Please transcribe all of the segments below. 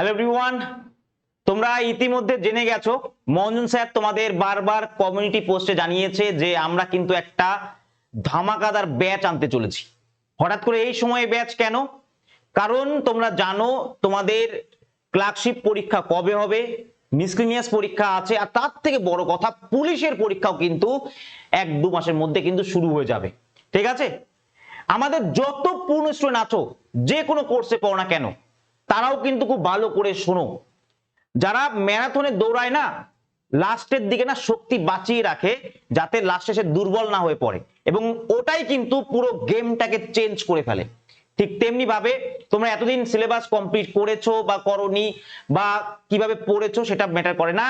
Hello everyone তোমরা ইতিমধ্যে জেনে গেছো, মঞ্জুন স্যার তোমাদের বারবার কমিউনিটি পোস্টে জানিয়েছে যে আমরা কিন্তু একটা ধামাকাদার ব্যাচ আনতে চলেছি। হঠাৎ করে এই সময়ে ব্যাচ কেন? কারণ তোমরা জানো, তোমাদের ক্লার্কশিপ পরীক্ষা কবে হবে মিসক্রিনিয়াস পরীক্ষা আছে, আর তার থেকে বড় কথা, পুলিশের পরীক্ষাও কিন্তু এক দু মাসের মধ্যে কিন্তু শুরু হয়ে যাবে। ঠিক আছে? আমাদের যত পূর্ণ স্টুডেন্ট আছো, যে কোনো কোর্সে পড়ো না কেন তারাও কিন্তু খুব ভালো করে শোনো। যারা ম্যারাথনে দৌড়ায় না, লাস্টের দিকে না শক্তি বাঁচিয়ে রাখে, যাতে লাস্টে সে দুর্বল না হয়ে পড়ে। এবং ওটাই কিন্তু পুরো গেমটাকে চেঞ্জ করে ফেলে। ঠিক তেমনি ভাবে তোমরা এতদিন সিলেবাস কমপ্লিট করেছ বা করনি বা কীভাবে পড়েছো সেটা ম্যাটার করে না।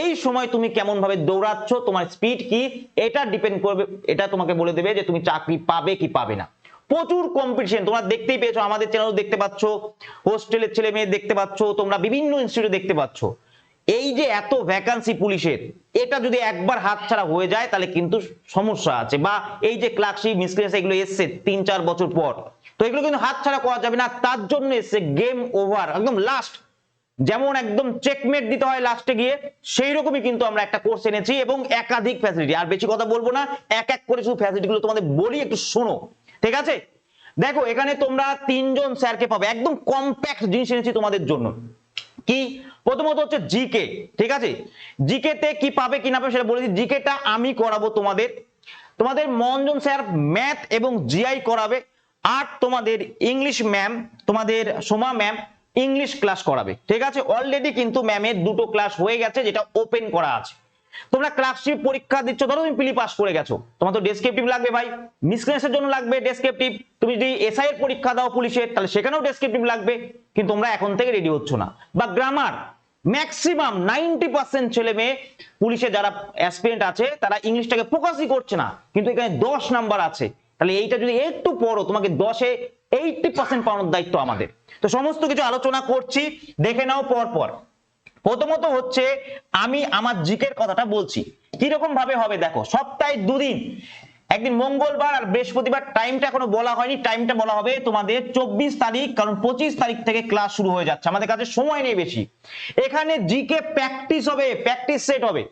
এই সময় তুমি কেমন ভাবে দৌড়াচ্ছ, তোমার স্পিড কি, এটা ডিপেন্ড করবে, এটা তোমাকে বলে দেবে যে তুমি চাকরি পাবে কি পাবে না। প্রচুর কম্পিটিশন তোমরা দেখতেই পেয়েছ, আমাদের চ্যানেল দেখতে পাচ্ছ, হোস্টেলের ছেলে মেয়ে দেখতে পাচ্ছ, তোমরা বিভিন্ন ইনস্টিটিউটে দেখতে পাচ্ছ। এই যে এত ভ্যাকান্সি পুলিশের, এটা যদি একবার হাতছাড়া হয়ে যায়, তাহলে কিন্তু সমস্যা আছে। বা এই যে ক্লার্কশিপ মিসক্রিয়েন্স এগুলো এসছে তিন চার বছর পর। তো এগুলো কিন্তু হাতছাড়া করা যাবে না, তার জন্য এসছে গেম ওভার একদম লাস্ট যেমন একদম চেকমেট দিতে হয় লাস্টে গিয়ে সেই রকমই কিন্তু আমরা একটা কোর্স এনেছি এবং একাধিক ফ্যাসিলিটি আর বেশি কথা বলব না, এক এক করে শুধু ফ্যাসিলিটি গুলো তোমাদের বলি, একটু শোনো। ঠিক আছে? দেখো, এখানে তোমরা তিনজন স্যারকে পাবে। একদম কম্প্যাক্ট জিনিস এনেছি তোমাদের জন্য। কি? প্রথমত হচ্ছে জিকে ঠিক আছে? জিকে তে কি পাবে, কি না পাবে সেটা বলে দিই। জিকেটা আমি করাবো তোমাদের। তোমাদের মঞ্জন স্যার ম্যাথ এবং জিআই করাবে। আর তোমাদের ইংলিশ ম্যাম তোমাদের সোমা ম্যাম ইংলিশ ক্লাস করাবে। ঠিক আছে? অলরেডি কিন্তু ম্যামের দুটো ক্লাস হয়ে গেছে, যেটা ওপেন করা আছে। তোমরা ক্লাসশিপ পরীক্ষা দিচ্ছ, ধরো তুমি পিলি পাস করে গেছো। তোমার তো ডেসক্রিপটিভ লাগবে ভাই। মিসক্রেন্সের জন্য লাগবে ডেসক্রিপটিভ তুমি যদি এসআই এর পরীক্ষা দাও পুলিশের, তাহলে সেখানেও ডেসক্রিপটিভ লাগবে। কিন্তু তোমরা এখন থেকে রেডি হচ্ছ না। বা গ্রামার ম্যাক্সিমাম নাইনটি পার্সেন্ট ছেলে মেয়ে পুলিশে যারা অ্যাসপিরেন্ট আছে, তারা ইংলিশটাকে ফোকাসই করছে না। কিন্তু এখানে দশ নাম্বার আছে। তাহলে এইটা যদি একটু পড়ো, তোমাকে দশে এইটটি পার্সেন্ট পাওয়ানোর দায়িত্ব আমাদের। তো সমস্ত কিছু আলোচনা করছি, দেখে নাও পর পর প্রথমত হচ্ছে আমি আমার জিকের কথাটা বলছি। কীরকম ভাবে হবে দেখো, সপ্তাহে দুদিন, একদিন মঙ্গলবার আর বৃহস্পতিবার টাইমটা এখনও বলা হয়নি টাইমটা বলা হবে তোমাদের চব্বিশ তারিখ, কারণ পঁচিশ তারিখ থেকে ক্লাস শুরু হয়ে যাচ্ছে, আমাদের কাছে সময় নেই বেশি। এখানে জিকে প্র্যাকটিস হবে প্র্যাকটিস সেট হবে।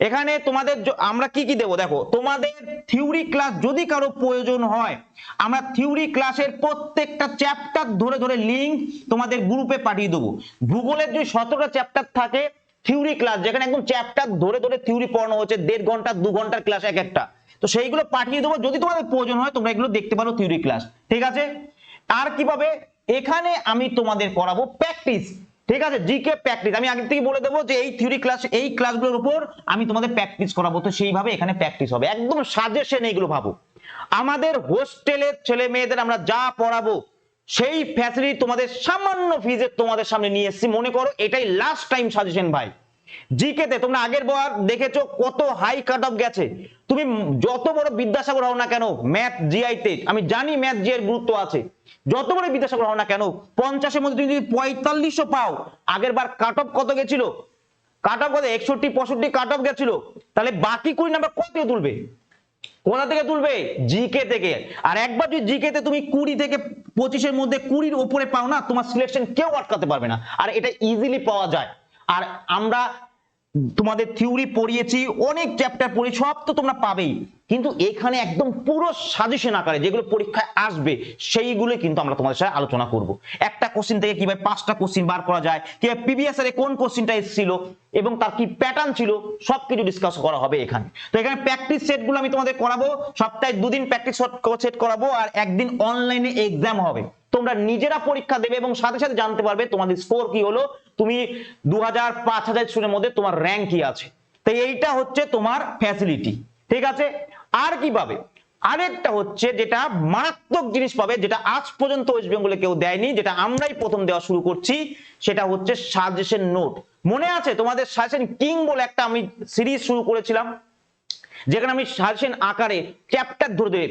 এখানে তোমাদের আমরা কি কি দেবো? দেখো, তোমাদের থিওরি ক্লাস যদি কারও প্রয়োজন হয়, আমরা থিওরি ক্লাসের প্রত্যেকটা চ্যাপ্টার ধরে ধরে লিঙ্ক তোমাদের গ্রুপে পাঠিয়ে দেবো। ভূগোলের যদি সতেরোটা চ্যাপ্টার থাকে থিওরি ক্লাস যেখানে একদম চ্যাপ্টার ধরে ধরে থিওরি পড়ানো হচ্ছে দেড় ঘণ্টা, দু ঘণ্টার ক্লাস এক একটা। তো সেইগুলো পাঠিয়ে দেবো। যদি তোমাদের প্রয়োজন হয়, তোমরা এগুলো দেখতে পারো থিওরি ক্লাস ঠিক আছে? আর কীভাবে? এখানে আমি তোমাদের করাবো প্র্যাকটিস ঠিক আছে জিকে প্র্যাকটিস আমি আগে থেকে বলে দেবো যে এই থিওরি ক্লাস এই ক্লাসগুলোর উপর আমি তোমাদের প্র্যাকটিস করাবো। তো সেইভাবে এখানে প্র্যাকটিস হবে। একদম সাজেশন এইগুলো ভাবো। আমাদের হোস্টেলের ছেলে মেয়েদের আমরা যা পড়াবো, সেই ফ্যাসিলিটি তোমাদের সামান্য ফিজে তোমাদের সামনে নিয়ে এসেছি। মনে করো এটাই লাস্ট টাইম সাজেশন ভাই। জিকে তে তোমরা আগের বার দেখেছ কত হাই কাট অফ গেছে। তুমি যত বড় বিদ্যাসাগর হও না কেন ম্যাথ জিআই তে, আমি জানি ম্যাথ জি এর গুরুত্ব আছে। যত বড় বিদ্যাসাগর হও না কেন, পঞ্চাশের মধ্যে তুমি যদি পঁয়তাল্লিশও পাও, আগের বার কাট অফ কত গেছিল? কাট অফ কত? একষট্টি, পঁয়ষট্টি কাট অফ গেছিল। তাহলে বাকি কুড়ি নাম্বার কত তুলবে? কোথা থেকে তুলবে? জিকে থেকে। আর একবার যদি জিকে তে তুমি কুড়ি থেকে পঁচিশের মধ্যে কুড়ির উপরে পাও না, তোমার সিলেকশন কেউ আটকাতে পারবে না। আর এটা ইজিলি পাওয়া যায়। আর আমরা তোমাদের থিওরি পড়িয়েছি, অনেক চ্যাপ্টার পড়ি, সব তো তোমরা পাবেই। কিন্তু এখানে একদম পুরো সাজেশন আকারে যেগুলো পরীক্ষায় আসবে, সেইগুলো কিন্তু আমরা তোমাদের সাথে আলোচনা করব। একটা কোশ্চিন থেকে কীভাবে পাঁচটা কোশ্চিন বার করা যায়, কীভাবে পিবিএস এর কোন কোশ্চিনটা এসেছিল, এবং তার কি প্যাটার্ন ছিল, সবকিছু ডিসকাস করা হবে এখানে। তো এখানে প্র্যাকটিস সেটগুলো আমি তোমাদের করাবো, সপ্তাহে দুদিন প্র্যাকটিস সেট করাবো, আর একদিন অনলাইনে এক্সাম হবে। তোমরা নিজেরা পরীক্ষা দেবে এবং সাথে সাথে জানতে পারবে তোমাদের স্কোর কি হলো তুমি দু হাজার পাঁচ হাজার স্টুডেন্টের মধ্যে তোমার র্যাঙ্ক কি আছে। তো এইটা হচ্ছে তোমার ফ্যাসিলিটি ঠিক আছে? আর কি পাবে? আরেকটা হচ্ছে যেটা মারাত্মক জিনিস পাবে, যেটা আজ পর্যন্ত ওয়েস্ট বেঙ্গলে কেউ দেয়নি, যেটা আমরাই প্রথম দেওয়া শুরু করছি, সেটা হচ্ছে সাজেশন নোট মনে আছে তোমাদের সাজেশন কিং বলে একটা আমি সিরিজ শুরু করেছিলাম, যেখানে আমি সাজেশন আকারে চ্যাপ্টার ধরে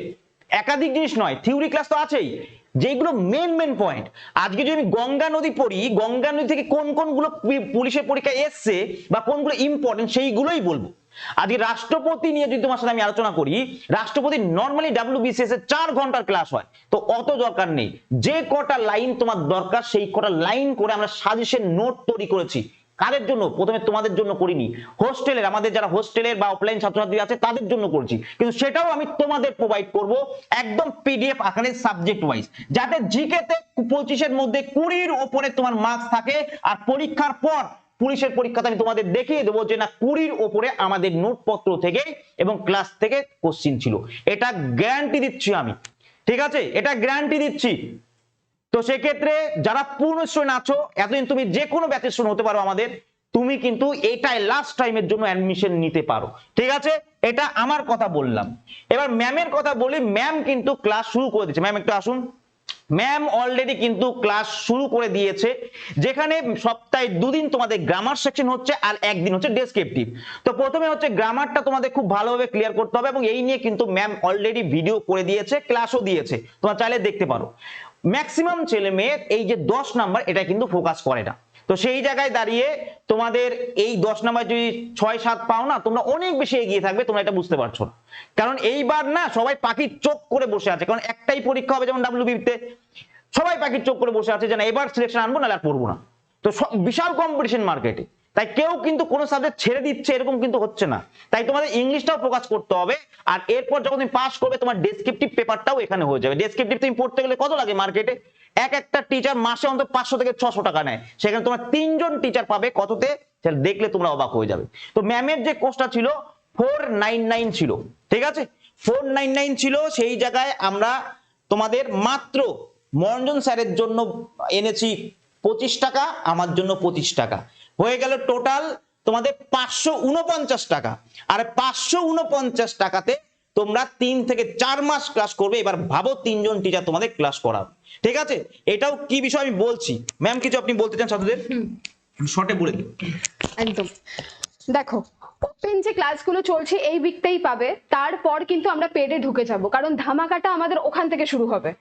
একাধিক জিনিস নয় থিওরি ক্লাস তো আছেই। যেগুলো মেন মেন পয়েন্ট আজকে যদি আমি গঙ্গা নদী পড়ি, গঙ্গা নদী থেকে কোন কোনগুলো পুলিশের পরীক্ষা এসছে বা কোনগুলো ইম্পর্টেন্ট সেইগুলোই বলব। আজকে রাষ্ট্রপতি নিয়ে যদি তোমার সাথে আমি আলোচনা করি, রাষ্ট্রপতি নর্মালি ডাব্লিউ ডাব্লিউবিসিএস এর চার ঘণ্টার ক্লাস হয়। তো অত দরকার নেই। যে কটা লাইন তোমার দরকার, সেই কটা লাইন করে আমরা সাজেশন নোট তৈরি করেছি। কাদের জন্য? প্রথমে তোমাদের জন্য করিনি। হোস্টেলের, আমাদের যারা হোস্টেলের বা অফলাইন ছাত্রছাত্রী আছে, তাদের জন্য করছি। কিন্তু সেটাও আমি তোমাদের প্রোভাইড করব একদম পিডিএফ আকারে সাবজেক্ট ওয়াইজ যাতে জিকে তে পঁচিশের মধ্যে কুড়ির ওপরে তোমার মার্কস থাকে, আর পরীক্ষার পর পুলিশের পরীক্ষাতে আমি তোমাদের দেখিয়ে দেবো যে না, কুড়ির ওপরে আমাদের নোটপত্র থেকে এবং ক্লাস থেকে কোশ্চিন ছিল। এটা গ্যারান্টি দিচ্ছি আমি। ঠিক আছে? এটা গ্যারান্টি দিচ্ছি। তো সেক্ষেত্রে যারা পূর্ণ স্টুডেন্ট আছো, এতদিন তুমি যে কোনো ব্যাচের স্টুডেন্ট হতে পারো আমাদের, তুমি কিন্তু এটাই লাস্ট টাইমের জন্য অ্যাডমিশন নিতে পারো। ঠিক আছে? এটা আমার কথা বললাম। এবার ম্যামের কথা বলি ম্যাম কিন্তু ক্লাস শুরু করে দিচ্ছে ম্যাম একটু আসুন। ম্যাম অলরেডি কিন্তু ক্লাস শুরু করে দিয়েছে, যেখানে সপ্তাহে দুদিন তোমাদের গ্রামার সেকশন হচ্ছে আর একদিন হচ্ছে ডেসক্রিপটিভ তো প্রথমে হচ্ছে গ্রামারটা তোমাদের খুব ভালোভাবে ক্লিয়ার করতে হবে এবং এই নিয়ে কিন্তু ম্যাম অলরেডি ভিডিও করে দিয়েছে ক্লাসও দিয়েছে। তোমরা চাইলে দেখতে পারো। ম্যাক্সিমাম ছেলে মেয়ে, এই যে দশ নাম্বার, এটা কিন্তু ফোকাস করে না। তো সেই জায়গায় দাঁড়িয়ে তোমাদের এই দশ নাম্বার যদি ছয়, সাত পাও না, তোমরা অনেক বেশি এগিয়ে থাকবে, তোমরা এটা বুঝতে পারছ না। কারণ এইবার না, সবাই পাখির চোখ করে বসে আছে। কারণ একটাই পরীক্ষা হবে যেমন ডাব্লিউবিতে সবাই পাখির চোখ করে বসে আছে যে না, এবার সিলেকশন আনব না আর পড়ব না। তো বিশাল কম্পিটিশন মার্কেটে তাই কেউ কিন্তু কোনো সাবজেক্ট ছেড়ে দিচ্ছে, এরকম কিন্তু হচ্ছে না। তাই তোমাদের ইংলিশটাও ফোকাস করতে হবে, আর এরপর যখন তুমি পাস করবে, তোমার ডেসক্রিপটিভ পেপারটাও এখানে হয়ে যাবে। ডেসক্রিপটিভ তুমি পড়তে গেলে কত লাগে মার্কেটে এক একটা টিচার মাসে অন্তত পাঁচশো থেকে ছশো টাকা নেয়। সেখানে তোমার তিনজন টিচার পাবে কততে? দেখলে তোমরা অবাক হয়ে যাবে। তো ম্যামের যে কোর্সটা ছিল ফোর ছিল। ঠিক আছে? ফোর ছিল, সেই জায়গায় আমরা তোমাদের মাত্র মরঞ্জন স্যারের জন্য এনেছি পঁচিশ টাকা, আমার জন্য পঁচিশ টাকা। হয়ে গেল টোটাল তোমাদের পাঁচশো উনপঞ্চাশ টাকা। আর পাঁচশো উনপঞ্চাশ টাকাতে তোমরা তিন থেকে চার মাস ক্লাস করবে এবার ভাবো তিনজন টিচার তোমাদের ক্লাস করাবে ঠিক আছে? এটাও কি বিষয় আমি বলছি? ম্যাম কিছু আপনি বলতে চান ছাত্রদের? শর্টে বলে দিন একদম। দেখো ওপেন যে ক্লাসগুলো চলছে, এই উইকটাই পাবে। তারপর কিন্তু আমরা পেডে ঢুকে যাব, কারণ ধামাকাটা আমাদের ওখান থেকে শুরু হবে।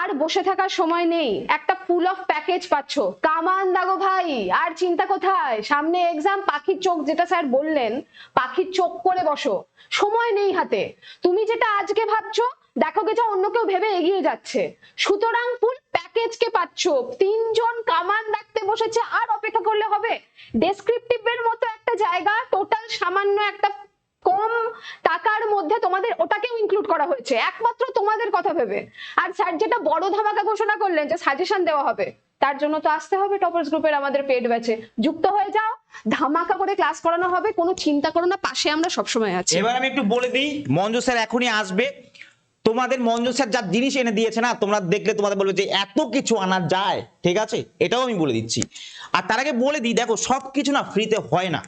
আর বসে থাকার সময় নেই। একটা ফুল অফ প্যাকেজ পাচ্ছ। কামান দাগো ভাই, আর চিন্তা কোথায়? সামনে এক্সাম পাখির চোখ যেটা স্যার বললেন, পাখির চোখ করে বসো। সময় নেই হাতে। তুমি যেটা আজকে ভাবছ দেখো গে যা অন্য কেউ ভেবে এগিয়ে যাচ্ছে। সুতরাং ফুল প্যাকেজকে পাচ্ছ। তিনজন কামান রাখতে বসেছে, আর অপেক্ষা করলে হবে। ডেসক্রিপটিভের মতো একটা জায়গা টোটাল সামান্য একটা কম টাকার মধ্যে তোমাদের ওটাকেও ইনক্লুড করা হয়েছে। একমাত্র তোমাদের কথা ভেবে। আর স্যার যেটা বড় ধামাকা ঘোষণা করলেন যে সাজেশন দেওয়া হবে, তার জন্য তো আসতে হবে টপার্স গ্রুপের আমাদের পেড ব্যাচে যুক্ত হয়ে যাও, ধামাকা করে ক্লাস করানো হবে, কোনো চিন্তা করো না, পাশে আমরা সবসময় আছি। এবার আমি একটু বলে দিই, মঞ্জু স্যার এখনই আসবে। তোমাদের মঞ্জু স্যার যা জিনিস এনে দিয়েছে না, তোমরা দেখলে তোমাদের বলবে যে এত কিছু আনা যায়, ঠিক আছে? এটাও আমি বলে দিচ্ছি। আর তার আগে বলে দিই, দেখো সব কিছু না ফ্রিতে হয় না।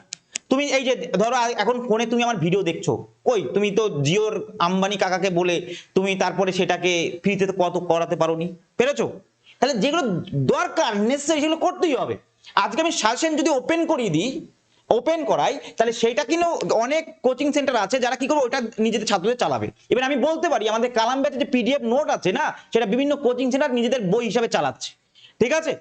তুমি এই যে, ধরো এখন ফোনে তুমি আমার ভিডিও দেখছ। কই তুমি তো জিওর আম্বানি কাকাকে বলে তুমি তারপরে সেটাকে ফ্রিতে কত করাতে পারো নি পেরেছ? তাহলে যেগুলো দরকার নেসেসারি সেগুলো করতেই হবে। আজকে আমি সাজেশন যদি ওপেন করিয়ে দিই ওপেন করাই, তাহলে সেইটা কিন্তু অনেক কোচিং সেন্টার আছে যারা কি করবে ওটা নিজেদের ছাত্রদের চালাবে। এবার আমি বলতে পারি, আমাদের কালাম যে পিডিএফ নোট আছে না, সেটা বিভিন্ন কোচিং সেন্টার নিজেদের বই হিসাবে চালাচ্ছে। ঠিক আছে?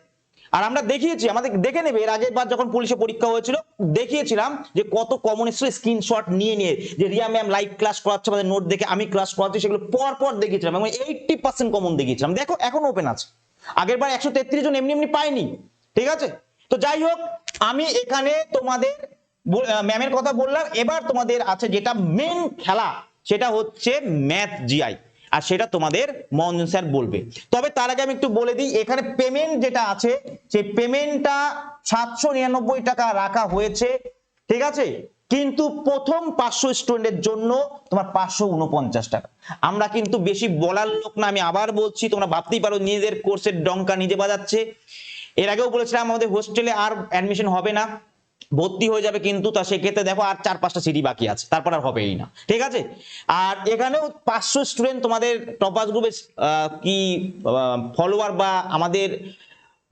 আর আমরা দেখিয়েছি, আমাদের দেখে নেবে, এর আগের বার যখন পুলিশে পরীক্ষা হয়েছিল, দেখিয়েছিলাম যে কত কমন এসেছিল স্ক্রিনশট নিয়ে নিয়ে, যে রিয়া ম্যাম লাইভ ক্লাস করাচ্ছে, আমাদের নোট দেখে আমি ক্লাস করাচ্ছি, সেগুলো পর পর দেখিয়েছিলাম, এবং এইটটি পার্সেন্ট কমন দেখিয়েছিলাম। দেখো, এখন ওপেন আছে। আগের বার একশো তেত্রিশ জন এমনি এমনি পায়নি। ঠিক আছে? তো যাই হোক আমি এখানে তোমাদের ম্যামের কথা বললাম। এবার তোমাদের আছে যেটা মেন খেলা, সেটা হচ্ছে ম্যাথ জিআই আর সেটা তোমাদের মঞ্জন স্যার বলবে। তবে তার আগে আমি একটু বলে দিই, এখানে পেমেন্ট যেটা আছে, সেই পেমেন্টটা সাতশো নিরানব্বই টাকা রাখা হয়েছে, ঠিক আছে? কিন্তু প্রথম পাঁচশো স্টুডেন্টের জন্য তোমার পাঁচশো উনপঞ্চাশ টাকা। আমরা কিন্তু বেশি বলার লোক না, আমি আবার বলছি, তোমরা ভাবতেই পারো, নিজেদের কোর্সের ডঙ্কা নিজে বাজাচ্ছে। এর আগেও বলেছিলাম আমাদের হোস্টেলে আর অ্যাডমিশন হবে না, ভর্তি হয়ে যাবে কিন্তু তা সেক্ষেত্রে দেখো আর চার পাঁচটা সিটি বাকি আছে, তারপর আর হবেই না, ঠিক আছে? আর এখানেও পাঁচশো স্টুডেন্ট তোমাদের টপার্স গ্রুপের কি ফলোয়ার বা আমাদের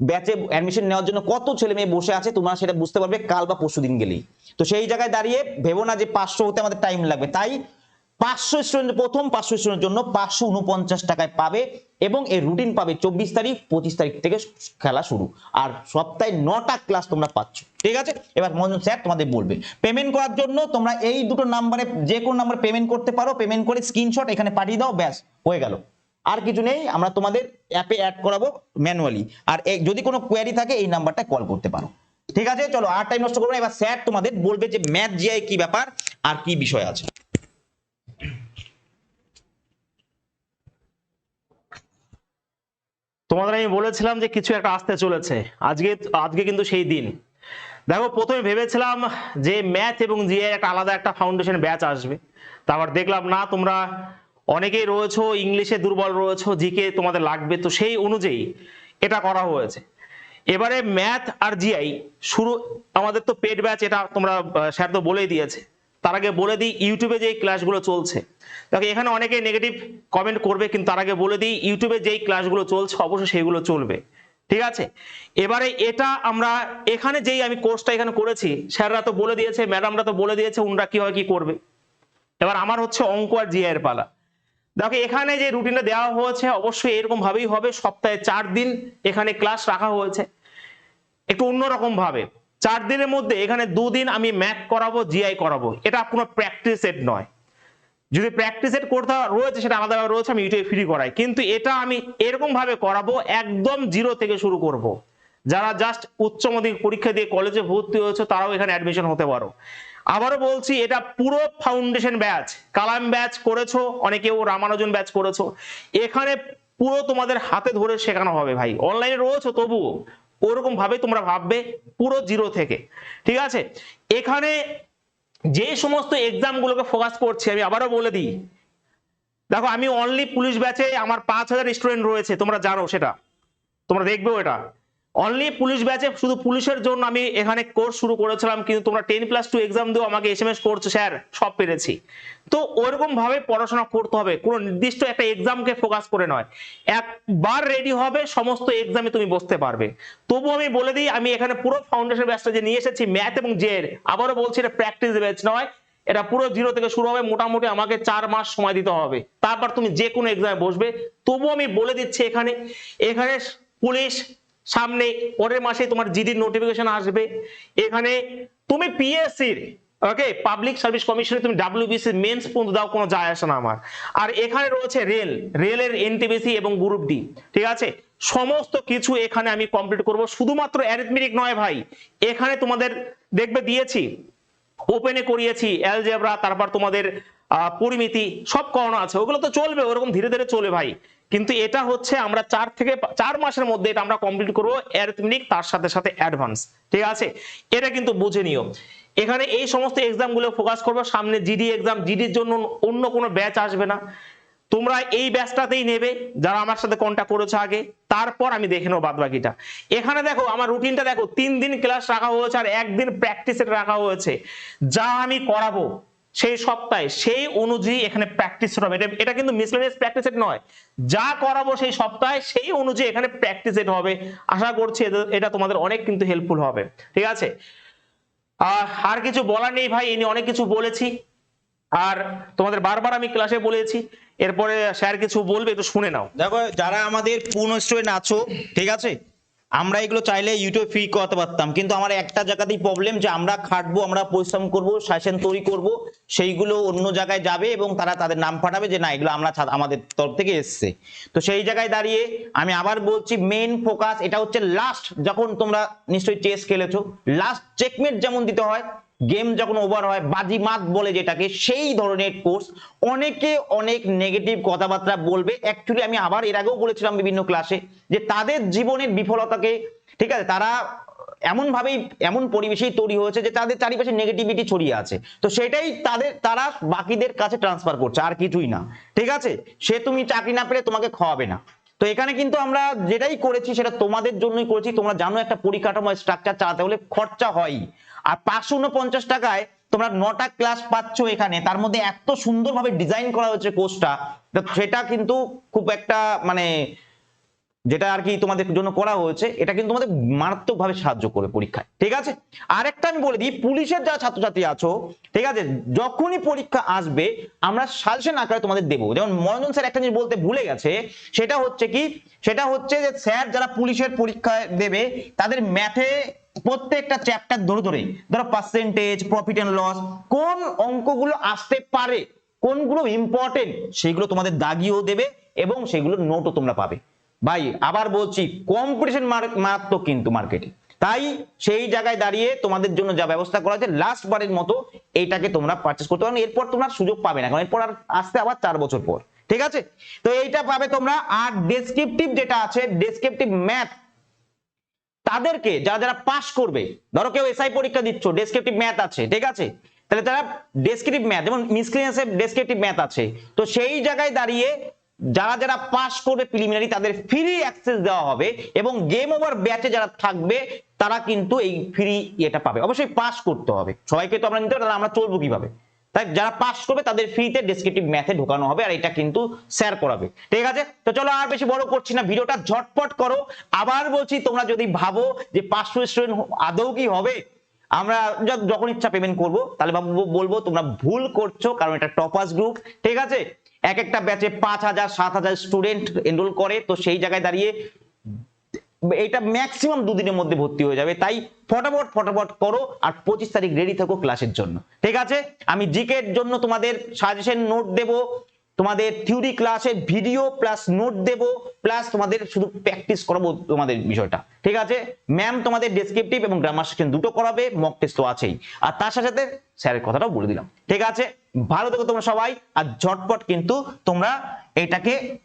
ব্যাচে অ্যাডমিশন নেওয়ার জন্য কত ছেলে মেয়ে বসে আছে তোমরা সেটা বুঝতে পারবে কাল বা পরশু দিন গেলেই। তো সেই জায়গায় দাঁড়িয়ে ভেবো না যে পাঁচশো হতে আমাদের টাইম লাগবে, তাই পাঁচশো স্টুডেন্ট প্রথম পাঁচশো স্টুডেন্টের জন্য পাঁচশো উনপঞ্চাশ টাকায় পাবে এবং এর রুটিন পাবে চব্বিশ তারিখ, পঁচিশ তারিখ থেকে খেলা শুরু। আর সপ্তাহে নটা ক্লাস তোমরা পাচ্ছ। ঠিক আছে? এবার মনোজ স্যার তোমাদের বলবে। পেমেন্ট করার জন্য তোমরা এই দুটো নাম্বারে যে কোনো নাম্বারে পেমেন্ট করতে পারো। পেমেন্ট করে স্ক্রিনশট এখানে পাঠিয়ে দাও, ব্যাস, হয়ে গেল। আর কিছু নেই, আমরা তোমাদের অ্যাপে অ্যাড করাবো ম্যানুয়ালি আর যদি কোনো কোয়ারি থাকে, এই নাম্বারটা কল করতে পারো। ঠিক আছে? চলো, আর টাইম নষ্ট করব এবার স্যার তোমাদের বলবে যে ম্যাথ জিআই কি ব্যাপার? আর কি বিষয় আছে? তোমাদের আমি বলেছিলাম যে কিছু একটা আসতে চলেছে। আজকে আজকে কিন্তু সেই দিন। দেখো, প্রথমে ভেবেছিলাম যে ম্যাথ এবং জিএ একটা আলাদা একটা ফাউন্ডেশন ব্যাচ আসবে। তারপর দেখলাম, না, তোমরা অনেকেই রয়েছো, ইংলিশে দুর্বল রয়েছো জিকে তোমাদের লাগবে। তো সেই অনুযায়ী এটা করা হয়েছে। এবারে ম্যাথ আর জিআই শুরু, আমাদের তো পেড ব্যাচ এটা তোমরা স্যার তো বলেই দিয়েছে। তার আগে বলে দিই, ইউটিউবে যে ক্লাসগুলো চলছে। দেখো, এখানে অনেকে নেগেটিভ কমেন্ট করবে, কিন্তু তার আগে বলে দিই, ইউটিউবে যেই ক্লাসগুলো চলছে, অবশ্যই সেইগুলো চলবে। ঠিক আছে? এবারে এটা আমরা এখানে যেই আমি কোর্সটা এখানে করেছি, স্যাররা তো বলে দিয়েছে ম্যাডামরা তো বলে দিয়েছে, উনরা কীভাবে কি করবে। এবার আমার হচ্ছে অঙ্ক আর জিআই এর পালা। দেখো, এখানে যে রুটিনটা দেওয়া হয়েছে, অবশ্যই এরকম ভাবেই হবে, সপ্তাহে চার দিন এখানে ক্লাস রাখা হয়েছে। একটু অন্যরকম ভাবে। চার দিনের মধ্যে এখানে দুদিন আমি ম্যাথ করাবো জিআই করাবো। এটা কোনো প্র্যাকটিস সেট নয়। যদি প্র্যাকটিস সেট করতে রয়েছে, সেটা আলাদাভাবে রয়েছে, আমি ইউটিউবে ফ্রি করাই। কিন্তু এটা আমি এরকম ভাবে করাবো, একদম জিরো থেকে শুরু করব। যারা জাস্ট উচ্চ মাধ্যমিক পরীক্ষা দিয়ে কলেজে ভর্তি হয়েছে, তারাও এখানে অ্যাডমিশন হতে পারো। আবারও বলছি, এটা পুরো ফাউন্ডেশন ব্যাচ কালাম ব্যাচ করেছ অনেকেও রামানুজন ব্যাচ করেছ। এখানে পুরো তোমাদের হাতে ধরে শেখানো হবে ভাই। অনলাইনে রয়েছে, তবুও। ওরকম ভাবে তোমরা ভাববে পুরো জিরো থেকে। ঠিক আছে? এখানে যে সমস্ত এক্সাম গুলোকে ফোকাস করছি, আমি আবারও বলে দিই। দেখো, আমি অনলি পুলিশ ব্যাচে আমার পাঁচ হাজার স্টুডেন্ট রয়েছে, তোমরা জানো সেটা। তোমরা দেখবে এটা অনলি পুলিশ ব্যাচে শুধু পুলিশের জন্য আমি এখানে কোর্স শুরু করেছিলাম, কিন্তু তোমরা টেন প্লাস টু এক্সাম দিও আমাকে এস এম এস করছ স্যার সব পেরেছি। তো ওরকম ভাবে পড়াশোনা করতে হবে, কোনো নির্দিষ্ট একটা এক্সামকে ফোকাস করে নয়। একবার রেডি হবে, সমস্ত এক্সামে তুমি বসতে পারবে। তবু আমি বলে দিই, আমি এখানে পুরো ফাউন্ডেশন ব্যাচটা যে নিয়ে এসেছি ম্যাথ এবং জের আবারও বলছি এটা প্র্যাকটিস ব্যাচ নয়, এটা পুরো জিরো থেকে শুরু হবে, মোটামুটি আমাকে চার মাস সময় দিতে হবে। তারপর তুমি যে কোনো এক্সামে বসবে। তবু আমি বলে দিচ্ছি এখানে এখানে পুলিশ সামনে পরের মাসে তোমার জিডির নোটিফিকেশন আসবে। এখানে তুমি পিএসসির ওকে পাবলিক সার্ভিস কমিশনে তুমি ডাব্লিউবিসি মেন্স পর্যন্ত দাও, কোনো যায় আসে না আমার। আর এখানে রয়েছে রেল রেলের এনটিবিসি এবং গ্রুপ ডি ঠিক আছে? সমস্ত কিছু এখানে আমি কমপ্লিট করব। শুধুমাত্র অ্যারিথমেটিক নয় ভাই, এখানে তোমাদের দেখবে দিয়েছি ওপেনে করিয়েছি অ্যালজেব্রা তারপর তোমাদের পরিমিতি, সব করানো আছে। ওগুলো তো চলবে, ওরকম ধীরে ধীরে চলে ভাই। কিন্তু এটা হচ্ছে আমরা চার থেকে চার মাসের মধ্যে এটা আমরা কমপ্লিট করব অ্যারিথমেটিক তার সাথে সাথে অ্যাডভান্স ঠিক আছে? এটা কিন্তু বুঝে নিও। এখানে এই সমস্ত এক্সামগুলো ফোকাস করব, সামনে জিডি এক্সাম জিডির জন্য অন্য কোনো ব্যাচ আসবে না। তোমরা এই ব্যাচটাতেই নেবে, যারা আমার সাথে কন্ট্যাক্ট করেছে আগে, তারপর আমি দেখে নেব বাদ বাকিটা এখানে দেখো, আমার রুটিনটা দেখো, তিন দিন ক্লাস রাখা হয়েছে আর একদিন প্র্যাকটিসের রাখা হয়েছে। যা আমি করাবো সেই সপ্তাহে, সেই অনুযায়ী এখানে প্র্যাকটিস হবে। এটা এটা কিন্তু মিসলেনিয়াস প্র্যাকটিস নয়। যা করাবো সেই সপ্তাহে, সেই অনুযায়ী এখানে প্র্যাকটিস হবে। আশা করছি এটা- তোমাদের অনেক কিন্তু হেল্পফুল হবে। ঠিক আছে? আর কিছু বলার নেই ভাই ইনি অনেক কিছু বলেছি। আর তোমাদের বারবার আমি ক্লাসে বলেছি। এরপরে স্যার কিছু বলবে, একটু শুনে নাও। দেখো, যারা আমাদের পূর্ণ স্টুডেন্ট আছো, ঠিক আছে? আমরা এগুলো চাইলে ইউটিউব ফ্রি করতে পারতাম। কিন্তু আমার একটা জায়গাতেই প্রবলেম যে আমরা খাটবো, আমরা পরিশ্রম করব শাসন তৈরি করব, সেইগুলো অন্য জায়গায় যাবে এবং তারা তাদের নাম পাঠাবে যে না, এগুলো আমরা আমাদের তরফ থেকে এসছে। তো সেই জায়গায় দাঁড়িয়ে আমি আবার বলছি মেন ফোকাস এটা হচ্ছে লাস্ট যখন তোমরা নিশ্চয়ই চেস খেলেছো লাস্ট চেকমেট যেমন দিতে হয় গেম যখন ওভার হয়, বাজিমাত বলে যেটাকে, সেই ধরনের কোর্স অনেকে অনেক নেগেটিভ কথাবার্তা বলবে। অ্যাকচুয়ালি আমি আবার এর আগেও বলেছিলাম বিভিন্ন ক্লাসে যে তাদের জীবনের বিফলতাকে, ঠিক আছে, তারা এমন ভাবেই এমন পরিবেশেই তৈরি হয়েছে যে তাদের চারিপাশে নেগেটিভিটি ছড়িয়ে আছে। তো সেটাই তাদের, তারা বাকিদের কাছে ট্রান্সফার করছে, আর কিছুই না। ঠিক আছে? সে তুমি চাকরি না পেলে তোমাকে খাওয়াবে না। তো এখানে কিন্তু আমরা যেটাই করেছি, সেটা তোমাদের জন্যই করেছি। তোমরা জানো একটা পরিকাঠামো স্ট্রাকচার চালাতে হলে খরচা হয় আর পাঁচশো উনপঞ্চাশ টাকায় তোমরা নটা ক্লাস পাচ্ছ এখানে। তার মধ্যে এত সুন্দরভাবে ডিজাইন করা হয়েছে কোর্সটা সেটা কিন্তু খুব একটা মানে যেটা আর কি তোমাদের জন্য করা হয়েছে, এটা কিন্তু তোমাদের মারাত্মকভাবে সাহায্য করবে পরীক্ষায়। ঠিক আছে? আরেকটা আমি বলে দিই, পুলিশের যারা ছাত্রছাত্রী আছো, ঠিক আছে? যখনই পরীক্ষা আসবে, আমরা সাজেশন আকারে তোমাদের দেবো। যেমন মনোরঞ্জন স্যার একটা জিনিস বলতে ভুলে গেছে, সেটা হচ্ছে কি? সেটা হচ্ছে যে স্যার যারা পুলিশের পরীক্ষায় দেবে, তাদের ম্যাথে প্রত্যেকটা চ্যাপ্টার ধরে ধরে, ধরো পার্সেন্টেজ প্রফিট এন্ড লস কোন অঙ্কগুলো আসতে পারে, কোনগুলো ইম্পর্টেন্ট সেগুলো তোমাদের দাগিয়েও দেবে এবং সেগুলোর নোটও তোমরা পাবে। ভাই, আবার বলছি কম্পিটিশন মারাত্মক কিন্তু মার্কেটে তাই সেই জায়গায় দাঁড়িয়ে তোমাদের জন্য যা ব্যবস্থা করা হয়েছে লাস্ট বারের মতো এইটাকে তোমরা পারচেস করতে পারো। এরপর তোমরা সুযোগ পাবে না, কারণ এরপর আর আসতে আবার চার বছর পর। ঠিক আছে? তো এইটা পাবে তোমরা। আর ডেসক্রিপটিভ যেটা আছে ডেসক্রিপটিভ ম্যাথ তাদেরকে যারা যারা পাশ করবে, ধরো কেউ এসআই পরীক্ষা দিচ্ছ ডেসক্রিপটিভ ম্যাথ আছে, ঠিক আছে? তাহলে তারা ডেসক্রিপটিভ ম্যাথ যেমন মিসক্রিয়েন্সে ডেসক্রিপটিভ ম্যাথ আছে, তো সেই জায়গায় দাঁড়িয়ে যারা যারা পাশ করবে প্রিলিমিনারি তাদের ফ্রি অ্যাক্সেস দেওয়া হবে এবং গেম ওভার ব্যাচে যারা থাকবে, তারা কিন্তু এই ফ্রি এটা পাবে। অবশ্যই পাস করতে হবে। সবাইকে তো আমরা নিতে আমরা চলবো কীভাবে? তাই যারা পাস করবে তাদের ফ্রিতে ডেসক্রিপটিভ ম্যাথে ঢোকানো হবে আর এটা কিন্তু শেয়ার করাবে। ঠিক আছে? তো চলো আর বেশি বড় করছি না, ভিডিওটা ঝটপট করো। আবার বলছি, তোমরা যদি ভাবো যে পাঁচশো স্টুডেন্ট আদৌ কি হবে, আমরা যখন ইচ্ছা পেমেন্ট করব, তাহলে বলব তোমরা ভুল করছ, কারণ এটা টপাস গ্রুপ ঠিক আছে? এক একটা ব্যাচে পাঁচ হাজার, সাত হাজার স্টুডেন্ট এনরোল করে, তো সেই জায়গায় দাঁড়িয়ে এটা ম্যাক্সিমাম দুদিনের মধ্যে ভর্তি হয়ে যাবে। তাই ফটাফট ফটাফট করো আর পঁচিশ তারিখ রেডি থাকো ক্লাসের জন্য। ঠিক আছে? আমি জিকে এর জন্য তোমাদের সাজেশন নোট দেব। তোমাদের থিওরি ক্লাসের ভিডিও প্লাস নোট দেব। প্লাস তোমাদের শুধু প্র্যাকটিস করাবো তোমাদের বিষয়টা। ঠিক আছে? ম্যাম তোমাদের ডেসক্রিপটিভ এবং গ্রামার সেকশন দুটো করাবে মক টেস্ট তো আছেই। আর তার সাথে সাথে স্যারের কথাটাও বলে দিলাম। ঠিক আছে? ভালো থেকো তোমরা সবাই। আর ঝটপট কিন্তু তোমরা এটাকে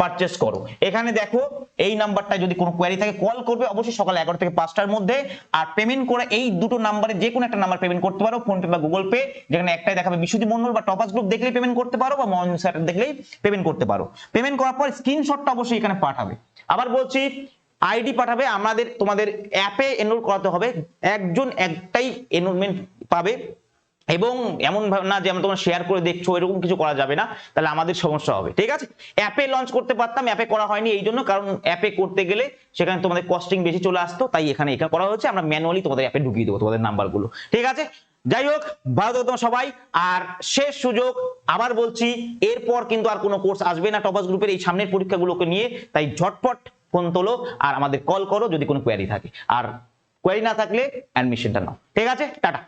পারচেস করো। এখানে দেখো, এই নাম্বারটা যদি কোনো কোয়ারি থাকে কল করবে অবশ্যই সকাল এগারো থেকে পাঁচটার মধ্যে আর পেমেন্ট করে এই দুটো নাম্বারে যে কোনো একটা নাম্বার পেমেন্ট করতে পারো ফোনপে বা গুগল পে যেখানে একটাই দেখাবে বিশুদ্ধি মন্ডল বা টপাস গ্রুপ দেখলেই পেমেন্ট করতে পারো বা মহান স্যার দেখলেই পেমেন্ট করতে পারো। পেমেন্ট করার পর স্ক্রিনশটটা অবশ্যই এখানে পাঠাবে। আবার বলছি আইডি পাঠাবে, আমাদের তোমাদের অ্যাপে এনরোল করাতে হবে। একজন একটাই এনরোলমেন্ট পাবে। এবং এমন না যে আমরা তোমার শেয়ার করে দেখছ, এরকম কিছু করা যাবে না, তাহলে আমাদের সমস্যা হবে, ঠিক আছে? অ্যাপে লঞ্চ করতে পারতাম অ্যাপে করা হয়নি এই জন্য, কারণ অ্যাপে করতে গেলে সেখানে তোমাদের কস্টিং বেশি চলে আসতো, তাই এখানে এটা করা হয়েছে, আমরা ম্যানুয়ালি তোমাদের অ্যাপে ঢুকিয়ে দেবো তোমাদের নাম্বারগুলো ঠিক আছে? যাই হোক, ভালো থেকো সবাই, আর শেষ সুযোগ, আবার বলছি, এরপর কিন্তু আর কোনো কোর্স আসবে না টপাস গ্রুপের এই সামনের পরীক্ষাগুলোকে নিয়ে, তাই ঝটপট ফোন তোলো, আর আমাদের কল করো, যদি কোনো কোয়ারি থাকে, আর কোয়ারি না থাকলে অ্যাডমিশনটা নাও, ঠিক আছে? টাটা।